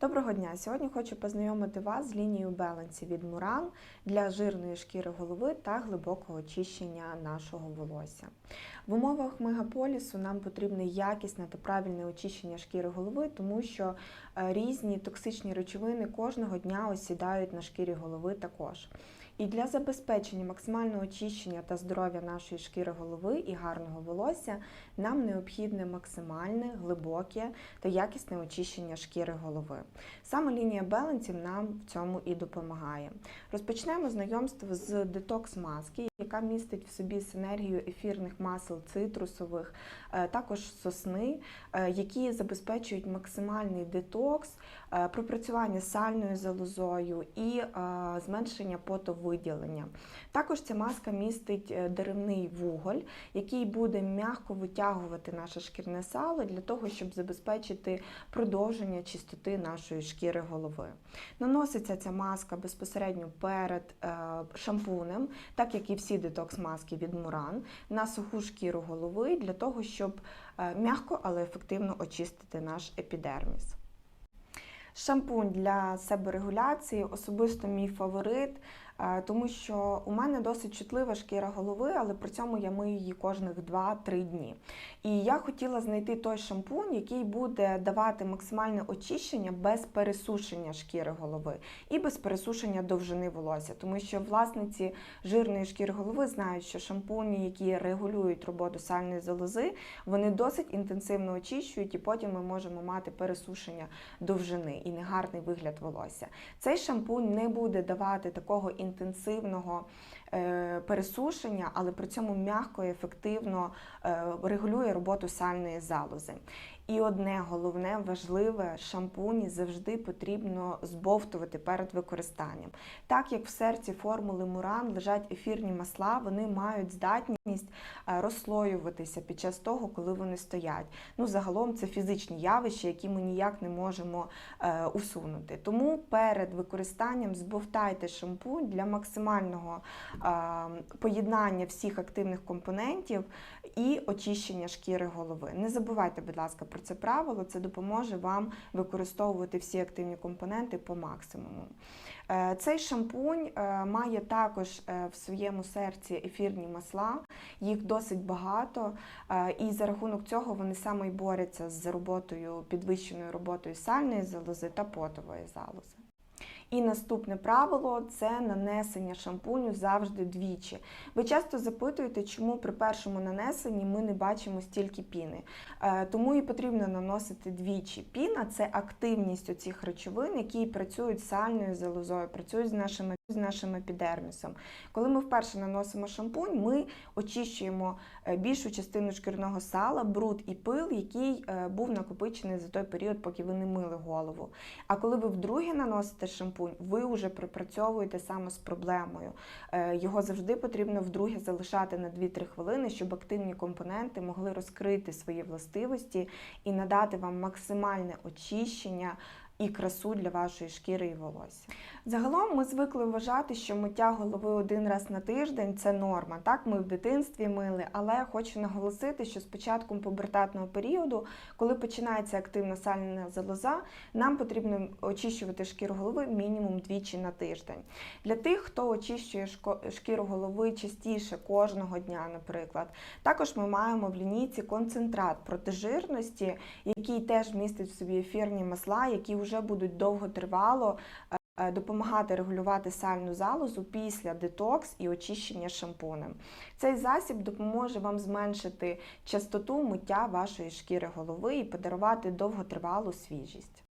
Доброго дня! Сьогодні хочу познайомити вас з лінією Балансі від Муран для жирної шкіри голови та глибокого очищення нашого волосся. В умовах мегаполісу нам потрібне якісне та правильне очищення шкіри голови, тому що е, різні токсичні речовини кожного дня осідають на шкірі голови також. І для забезпечення максимального очищення та здоров'я нашої шкіри голови і гарного волосся нам необхідне максимальне, глибоке та якісне очищення шкіри голови. Саме лінія Беленсів нам в цьому і допомагає. Розпочнемо знайомство з детокс маски, яка містить в собі синергію ефірних масел цитрусових, е, також сосни, е, які забезпечують максимальний детокс, е, пропрацювання сальною залозою і зменшення потовиділення. Також ця маска містить е, деревний вуголь, який буде м'яко витягувати наше шкірне сало для того, щоб забезпечити продовження чистоти нашої шкіри голови. Наноситься ця маска безпосередньо перед е, шампунем, так як і всі детокс-маски від Муран, на суху шкіру голови для того, щоб е, м'яко, але ефективно очистити наш епідерміс. Шампунь для себорегуляції особисто мій фаворит, тому що у мене досить чутлива шкіра голови, але при цьому я мию її кожних 2-3 дні. І я хотіла знайти той шампунь, який буде давати максимальне очищення без пересушення шкіри голови і без пересушення довжини волосся, тому що власниці жирної шкіри голови знають, що шампуні, які регулюють роботу сальної залози, вони досить інтенсивно очищують, і потім ми можемо мати пересушення довжини і негарний вигляд волосся. Цей шампунь не буде давати такого інтенсивного е, пересушення, але при цьому м'яко і ефективно е, регулює роботу сальної залози. І одне головне важливе шампуні завжди потрібно збовтувати перед використанням. Так як в серці формули Муран лежать ефірні масла, вони мають здатність розслоюватися під час того, коли вони стоять. Ну, загалом це фізичні явища, які ми ніяк не можемо е, усунути. Тому перед використанням збовтайте шампунь для максимального е, поєднання всіх активних компонентів і очищення шкіри голови. Не забувайте, будь ласка, про це правило, це допоможе вам використовувати всі активні компоненти по максимуму. Е, Цей шампунь е, має також е, в своєму серці ефірні масла, їх досить багато, е, і за рахунок цього вони саме й борються з роботою, підвищеною роботою сальної залози та потової залози. І наступне правило це нанесення шампуню завжди двічі. Ви часто запитуєте, чому при першому нанесенні ми не бачимо стільки піни. Е, Тому і потрібно наносити двічі. Піна це активність оцих речовин, які працюють з сальною залозою, працюють з нашими з нашим епідермісом. Коли ми вперше наносимо шампунь, ми очищуємо е, більшу частину шкірного сала, бруд і пил, який е, був накопичений за той період, поки ви не мили голову. А коли ви вдруге наносите шампунь, ви вже пропрацьовуєте саме з проблемою. Е, Його завжди потрібно вдруге залишати на 2-3 хвилини, щоб активні компоненти могли розкрити свої властивості і надати вам максимальне очищення. І красу для вашої шкіри і волосся. Загалом ми звикли вважати, що миття голови один раз на тиждень це норма. Так, ми в дитинстві мили, але хочу наголосити, що з початком пубертатного періоду, коли починається активна сальна залоза, нам потрібно очищувати шкіру голови мінімум двічі на тиждень. Для тих, хто очищує шкіру голови частіше кожного дня, наприклад, також ми маємо в лінійці концентрат протижирності, який теж містить в собі ефірні масла, які вже будуть довготривало е, допомагати регулювати сальну залозу після детокс і очищення шампунем. Цей засіб допоможе вам зменшити частоту миття вашої шкіри голови і подарувати довготривалу свіжість.